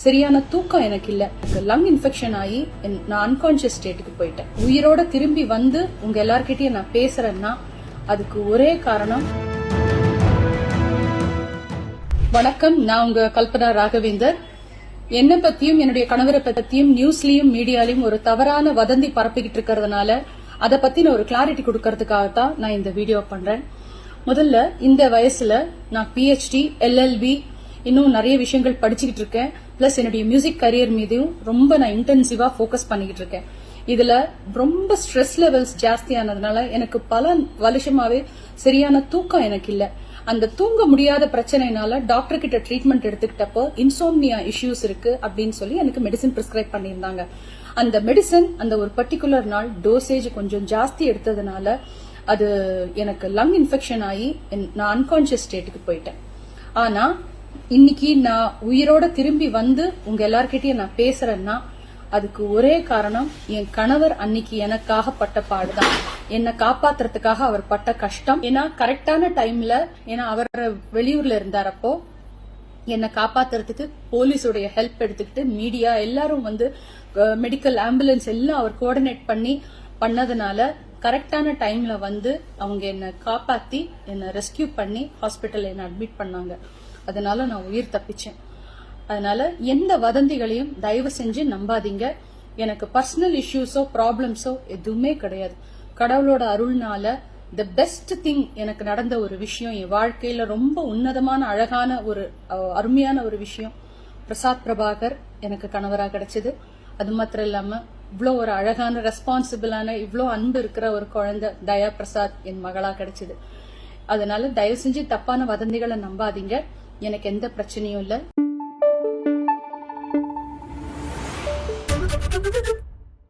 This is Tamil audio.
சரியான தூக்கம் எனக்கு இல்ல லங் இன்ஃபெக்ஷன் ஆகி என்- நான் அன்கான்சியஸ் ஸ்டேட்டுக்கு போயிட்டேன். உயிரோட திரும்பி வந்து உங்க எல்லார்கிட்டயும் நான் பேசுறேன்னா அதுக்கு ஒரே காரணம் வணக்கம் நான் உங்க கல்பனா ராகவேந்தர். என்ன பத்தியும் என்னுடைய கணவரை பத்தியும் நியூஸ்லயும் மீடியாலையும் ஒரு தவறான வதந்தி பரப்பிக்கிட்டு இருக்கிறதுனால அதை பத்தின ஒரு கிளாரிட்டி கொடுக்கறதுக்காகத்தான் நான் இந்த வீடியோ பண்றேன். முதல்ல இந்த வயசுல நான் பிஹெச்டி எல்எல்பி இன்னும் நிறைய விஷயங்கள் படிச்சுக்கிட்டு இருக்கேன். பிளஸ் என்னுடைய மியூசிக் கரியர் மீதும் ரொம்ப நான் இன்டென்சிவா ஃபோக்கஸ் பண்ணிக்கிட்டு இருக்கேன். இதுல ரொம்ப ஸ்ட்ரெஸ் லெவல்ஸ் ஜாஸ்தியானதுனால எனக்கு பல வருஷமாவே சரியான தூக்கம் எனக்கு இல்ல. அந்த தூங்க முடியாத பிரச்சனைனால டாக்டர் கிட்ட ட்ரீட்மெண்ட் எடுத்துக்கிட்டப்போ இன்சோம்னியா இஷ்யூஸ் இருக்கு அப்படின்னு சொல்லி எனக்கு மெடிசன் பிரிஸ்கிரைப் பண்ணியிருந்தாங்க. அந்த மெடிசன் அந்த ஒரு பர்டிகுலர் நாள் டோசேஜ் கொஞ்சம் ஜாஸ்தி எடுத்ததுனால அது எனக்கு லங் இன்ஃபெக்ஷன் ஆகி என்- நான் அன்கான்சியஸ் ஸ்டேட்டுக்கு போயிட்டேன். ஆனா இன்னைக்கு நான் உயிரோட திரும்பி வந்து உங்க எல்லார்கிட்டயும் நான் பேசுறேன்னா அதுக்கு ஒரே காரணம் என் கணவர் அன்னைக்கு எனக்காக பட்ட பாடுதான். என்னை காப்பாத்துறதுக்காக அவர் பட்ட கஷ்டம். ஏன்னா கரெக்டான டைம்ல ஏன்னா அவர் வெளியூர்ல இருந்தாரப்போ என்னை காப்பாத்துறதுக்கு போலீஸோடைய ஹெல்ப் எடுத்துக்கிட்டு மீடியா எல்லாரும் வந்து மெடிக்கல் ஆம்புலன்ஸ் எல்லாம் அவர் கோஆர்டினேட் பண்ணி பண்ணதுனால கரெக்டான டைம்ல வந்து அவங்க என்னை காப்பாத்தி என்னை ரெஸ்கியூ பண்ணி ஹாஸ்பிட்டல் என்னை அட்மிட் பண்ணாங்க. அதனால நான் உயிர் தப்பிச்சேன். அதனால எந்த வதந்திகளையும் தயவு செஞ்சு நம்பாதீங்க. எனக்கு பர்சனல் இஷ்யூஸோ ப்ராப்ளம்ஸோ எதுவுமே கிடையாது. கடவுளோட அருள்னால த பெஸ்ட் திங் எனக்கு நடந்த ஒரு விஷயம் என் வாழ்க்கையில ரொம்ப உன்னதமான அழகான ஒரு அருமையான ஒரு விஷயம். பிரசாத் பிரபாகர் எனக்கு கணவரா கிடைச்சது. அது மாத்திரம் இல்லாம இவ்வளோ ஒரு அழகான ரெஸ்பான்சிபிளான இவ்வளோ அன்பு இருக்கிற ஒரு குழந்தை தயா பிரசாத் என் மகளா கிடைச்சது. அதனால தயவு செஞ்சு தப்பான வதந்திகளை நம்பாதீங்க. எனக்கு எந்த பிரச்சனையும் இல்லை.